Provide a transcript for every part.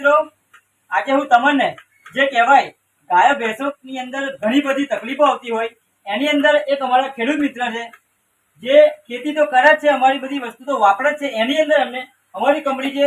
મિત્રો, આજે હું તમને જે કહેવાય ગાયો ભેંસો ની અંદર ઘણી બધી તકલીફો આવતી હોય, એની અંદર એક અમારા ખેડૂત મિત્ર છે, જે ખેતી તો કરે છે, અમારી બધી વસ્તુ તો વાપરે છે, એની અંદર અમને અમારી કંપની જે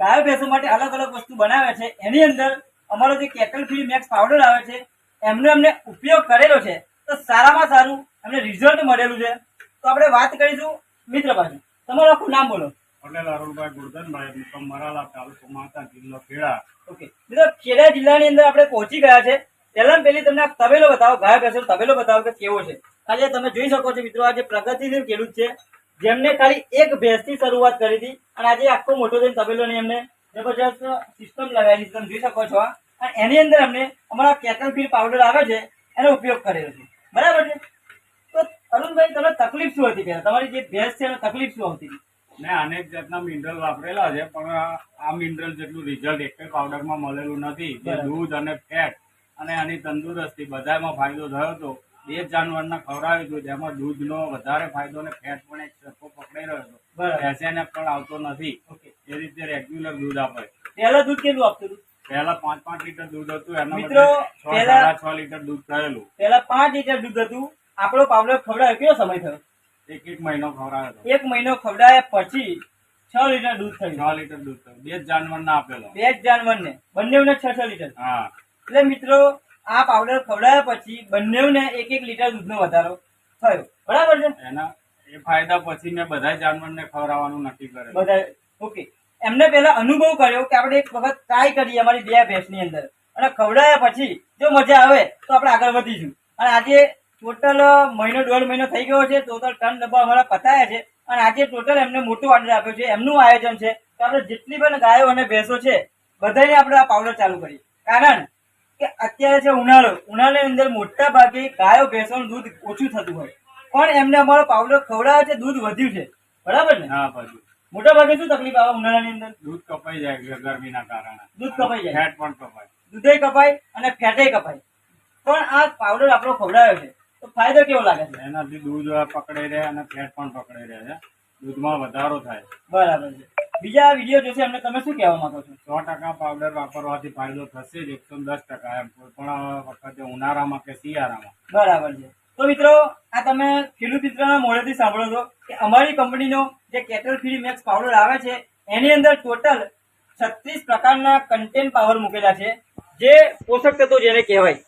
ગાયો ભેંસો માટે અલગ અલગ વસ્તુ બનાવે છે, એની અંદર અમારો જે કેટલ ફ્રી મેક્સ પાવડર આવે છે, એમનો એમને ઉપયોગ કરેલો છે, તો સારામાં સારું એમને રિઝલ્ટ મળેલું છે. તો આપણે વાત કરીશું મિત્ર પાસે તમારું આખું નામ બોલો. પટેલ, અરુણભાઈ ગુરધનભાઈ મુકમ મરાલા તાલુકો માતા જિલ્લો ખેડા. ઓકે મિત્રો, ખેડા જિલ્લાની અંદર આપણે પહોંચી ગયા છે. પહેલા પહેલી તમને તબેલો બતાવો ગાય ભેંસો તબેલો બતાવો કે કેવો છે. આજે તમે જોઈ શકો છો મિત્રો આજે પ્રગતિશીલ ખેડૂત છે, જેમને ખાલી એક ભેંસથી શરૂઆત કરી હતી અને આજે આખો મોટો થઈને તબેલો ની એમને જબરજસ્ત સિસ્ટમ લગાવેલી તમે જોઈ શકો છો અને એની અંદર અમને અમારા કેટલ ફીડ પાવડર આવે છે, એનો ઉપયોગ કરેલો છે. બરાબર છે? તો અરુણભાઈ, તમને તકલીફ શું હતી પહેલા? તમારી જે ભેંસ છે, એને તકલીફ શું હતી? મેં અનેક જાતના મિનરલ વાપરેલા છે પણ આ- મિનરલ જેટલું રિઝલ્ટ એક પાવડરમાં મળેલું નથી. જે દૂધ અને ફેટ અને આની તંદુરસ્તી બધામાં ફાયદો થયો હતો. બે જ જાનવરના ખવડાવ્યું હતું જેમાં દૂધનો વધારે ફાયદો અને ફેટ પણ એક સરખો પકડાઈ રહ્યો હતો. બરાબર. પણ આવતો નથી. એ રીતે રેગ્યુલર દૂધ આપે પહેલા દૂધ કેટલું આપતું હતું? પહેલા પાંચ પાંચ લીટર દૂધ હતું એના મિત્રો, છ લીટર દૂધ થયેલું. પહેલા પાંચ લીટર દૂધ હતું. આપણો પાવડર ખવડાવ્યો કયો સમય થયો? એક એક મહિનો ખવડાવ્યો એક મહિનો ખવડાવ્યા પછી છ લીટર દૂધ થયું. છ લીટર દૂધ થયું. બે જ જાનવરના આપેલો. બે જ જાનવરને. બંને છ છ લીટર. હા. એટલે મિત્રો આ પાવડર ખવડાવ્યા પછી બંને એક એક લીટર દૂધનો વધારો થયો. બરાબર છે? એના એ ફાયદા પછી મેં બધા જાનવરને ખવડાવવાનું નક્કી કરે બધા ઓકે. એમને પહેલા અનુભવ કર્યો કે આપણે એક વખત ટ્રાય કરીએ અમારી બે ભેંસની અંદર. અને ખવડાવ્યા પછી જો મજા આવે તો આપણે આગળ વધીશું. અને આજે ટોટલ મહિનો દોઢ મહિનો થઈ ગયો છે. ટોટલ ટન ડબ્બા અમારા પતાયા છે. અને આજે ટોટલ એમને મોટું ઓર્ડર આપ્યો છે. એમનું આયોજન છે. તો આપણે જેટલી પણ ગાયો અને ભેંસો છે બધાને આપણે આ પાવડર ચાલુ કરીએ. કારણ કે અત્યારે છે ઉનાળો ઉનાળાની અંદર મોટા ભાગે ગાયો ભેંસોનું દૂધ ઓછું થતું હોય. પણ એમને અમારો પાવડર ખવડાવે છે દૂધ વધ્યું છે. બરાબર ને? હા બધું મોટા ભાગે શું તકલીફ આવે ઉનાળાની અંદર? દૂધ કપાઈ જાય ગરમીના કારણે. દૂધ કપાઈ જાય. ફેટ પણ કપાય. દૂધે કપાય અને ફેટે કપાય. પણ આ પાવડર આપણો ખવડાવ્યો છે. તો ફાયદો કેવો લાગે છે? એનાથી દૂધ પકડાઈ રહે અને ફેટ પણ પકડાઈ રહે છે. દૂધમાં વધારો થાય. બરાબર છે. બીજા વીડિયો જોશે એમને તમે શું કહેવા માંગો છો? સો ટકા પાવડર વાપરવાથી ફાયદો થશે જ એકસો દસ ટકા એમ. કોઈ પણ વખતે ઉનાળામાં કે શિયાળામાં. બરાબર છે. તો મિત્રો આ તમે ખેડૂત મિત્રના મોઢેથી સાંભળો છો કે અમારી કંપનીનો જે કેટલ ફ્રી મેક્સ પાવડર આવે છે એની અંદર ટોટલ છત્રીસ પ્રકારના કન્ટેન્ટ પાવર મૂકેલા છે. જે પોષક તત્વો જેને કહેવાય.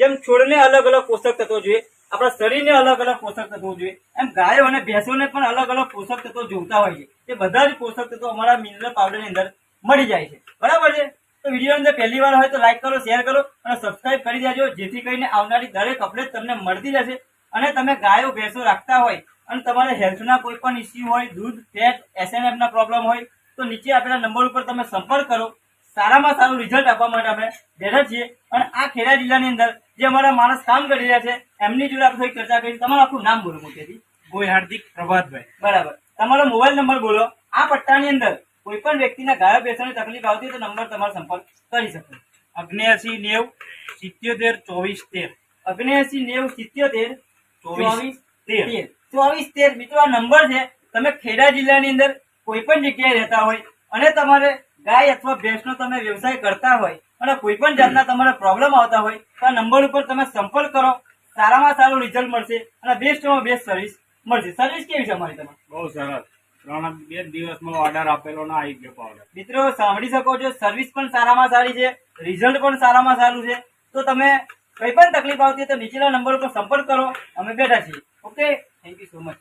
જેમ છોડને અલગ અલગ પોષક તત્વો જોઈએ આપણા શરીરને અલગ અલગ પોષક તત્વો જોઈએ. એમ ગાયો અને ભેંસોને પણ અલગ અલગ પોષક તત્વો જોઈતા હોય છે તે બધા જ પોષક તત્વો અમારા મિનરલ પાવડરની અંદર મળી જાય છે. બરાબર છે? તો વીડિયો અંદર પહેલી વાર હોય તો લાઈક કરો શેર કરો અને સબસ્ક્રાઇબ કરી દેજો, જેથી કરીને આવનારી દરેક અપડેટ તમને મળતી રહેશે અને તમે ગાયો, ભેંસો રાખતા હોય અને તમારે હેલ્થના કોઈ પણ ઇસ્યુ હોય, દૂધ ફેટ એસએનએફના પ્રોબ્લેમ હોય, તો નીચે આપેલા નંબર ઉપર તમે સંપર્ક કરો. સારામાં સારું રિઝલ્ટ આપવા માટે અમે બેઠા છીએ. અને આ ખેડા જિલ્લાની અંદર જે અમારા માણસ કામ કરી રહ્યા છે એમની જોડે આપણે થોડી ચર્ચા કરી. તમારું આખું નામ બોલો મોટેથી. ગોય હાર્દિક પ્રભાતભાઈ. બરાબર. તમારો મોબાઈલ નંબર બોલો. આ પટ્ટાની અંદર કોઈ પણ વ્યક્તિના ગાયબ બેસવાની તકલીફ આવતી તો નંબર તમારો સંપર્ક કરી શકો. અગ્નેસી નેવ સિત્યોતેર ચોવીસ તેર. અગ્નેસી નેવ સિત્યોતેર ચોવીસ. તેર. ચોવીસ તેર. મિત્રો આ નંબર છે. તમે ખેડા જિલ્લાની અંદર કોઈ પણ જગ્યાએ રહેતા હોય અને તમારે ગાય અથવા ભેંસનો તમે વ્યવસાય કરતા હોય અને કોઈ પણ જાતના તમારે પ્રોબ્લેમ આવતા હોય તો આ નંબર ઉપર તમે સંપર્ક કરો. સારામાં સારું રિઝલ્ટ મળશે અને બેસ્ટમાં બેસ્ટ સર્વિસ મળશે. સર્વિસ કેવી છે અમારી તમારી? બહુ સરસ. ત્રણ બે દિવસમાં ઓર્ડર આપેલો ના આવી ગયો પાવડર મિત્રો સાંભળી શકો છો સર્વિસ પણ સારામાં સારી છે રિઝલ્ટ પણ સારામાં સારું છે. તો તમે કઈ પણ તકલીફ આવતી હોય તો નીચેના નંબર ઉપર સંપર્ક કરો. અમે બેઠા છીએ. Okay thank you so much